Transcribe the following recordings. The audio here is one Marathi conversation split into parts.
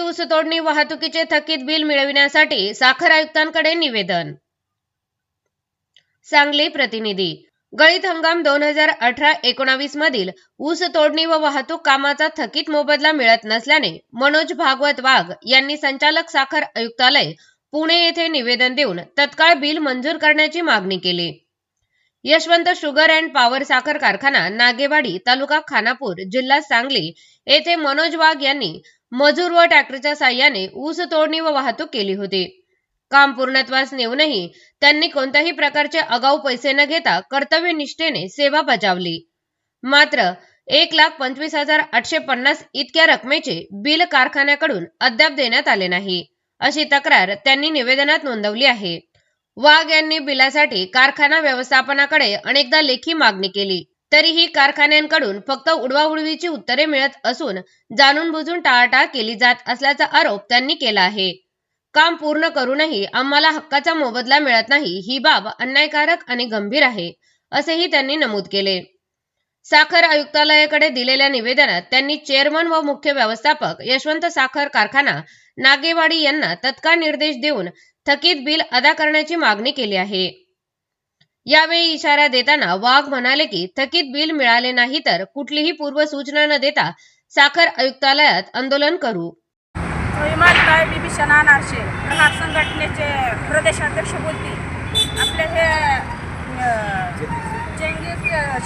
ऊसतोडणी वाहतुकीचे थकीत बिल मिळविण्यासाठी साखर आयुक्तांकडे निवेदन. सांगली प्रतिनिधी. गळीत हंगाम दोन हजार अठरा एकोणावीस मधील ऊस तोडणी व वाहतूक कामाचा थकीत मोबदला मिळत नसल्याने मनोज भागवत वाघ यांनी संचालक साखर आयुक्तालय पुणे येथे निवेदन देऊन तत्काळ बिल मंजूर करण्याची मागणी केली. यशवंत शुगर अँड पॉवर साखर कारखाना नागेवाडी तालुका खानापूर जिल्हा सांगली येथे मनोज वाघ यांनी मजूर व ट्रॅक्टरच्या साह्याने ऊस तोडणी व वाहतूक केली होती. काम पूर्णत्वास नेऊनही त्यांनी कोणत्याही प्रकारचे आगाऊ पैसे न घेता कर्तव्य निष्ठेने सेवा बजावली. मात्र एक लाख पंचवीस हजार आठशे पन्नास इतक्या रकमेचे बिल कारखान्याकडून अद्याप देण्यात आले नाही अशी तक्रार त्यांनी निवेदनात नोंदवली आहे. वाघ यांनी बिलासाठी कारखाना व्यवस्थापनाकडे अनेकदा लेखी मागणी केली. तरीही कारखान्यांकडून फक्त उडवाउडवीची उत्तरे मिळत असून जाणून बुजून टाळाटाळ केली जात असल्याचा आरोप त्यांनी केला आहे. काम पूर्ण करूनही आम्हाला हक्काचा मोबदला मिळत नाही ही बाब अन्यायकारक आणि गंभीर आहे असेही त्यांनी नमूद केले. साखर आयुक्तालयाकडे दिलेल्या निवेदनात त्यांनी चेअरमन व मुख्य व्यवस्थापक यशवंत साखर कारखाना नागेवाडी यांना तत्काळ निर्देश देऊन थकीत बिल अदा करण्याची मागणी केली आहे. यावेळी इशारा देताना वाघ म्हणाले की थकीत बिल मिळाले नाही तर कुठलीही पूर्वसूचना न देता साखर आयुक्तालयात आंदोलन करू. अनारशे प्रहार संघटनेचे प्रदेशाध्यक्ष बोलतील. आपले हे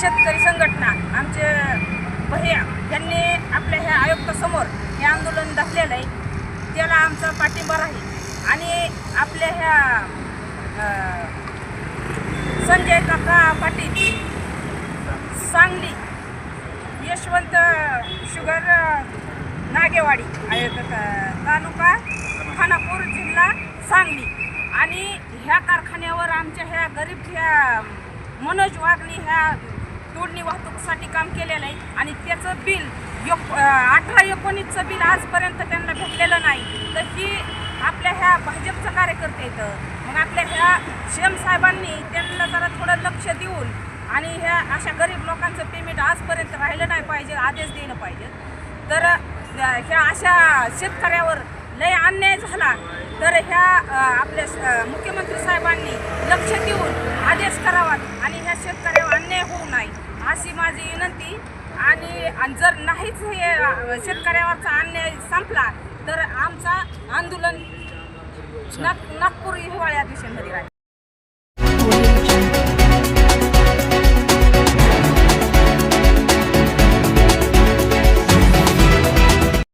शेतकरी संघटना आमचे भैया यांनी आपल्या ह्या आयुक्तासमोर हे आंदोलन दाखलेलं आहे. त्याला आमचा पाठिंबा राहील. आणि आपल्या ह्या संजय काका पाटील सांगली यशवंत शुगर नागेवाडी तालुका खानापूर जिल्हा सांगली. आणि ह्या कारखान्यावर आमच्या ह्या गरीब ह्या मनोज वागणी ह्या तोडणी वाहतुकीसाठी काम केलेलं आहे आणि त्याचं बिल एक अठरा एकोणीसचं बिल आजपर्यंत त्यांना भेटलेलं नाही. तर ही आपल्या ह्या भाजपचं कार्यकर्ते इथं मग आपल्या ह्या शेम साहेबांनी त्यांना जरा थोडं लक्ष देऊन आणि ह्या अशा गरीब लोकांचं पेमेंट आजपर्यंत राहिलं नाही पाहिजे आदेश दिलं पाहिजे. तर ह्या अशा शेतकऱ्यावर लय अन्याय झाला. तर ह्या आपल्या स- मुख्यमंत्री साहेबांनी लक्ष देऊन आदेश करावा आणि ह्या शेतकऱ्यावर अन्याय होऊ नये अशी माझी विनंती आणि काहीच हे शेतकऱ्यावरचा अन्याय संपला तर आमचा आंदोलन नाग नागपूर हिवाळ्या दिशेमध्ये राहील.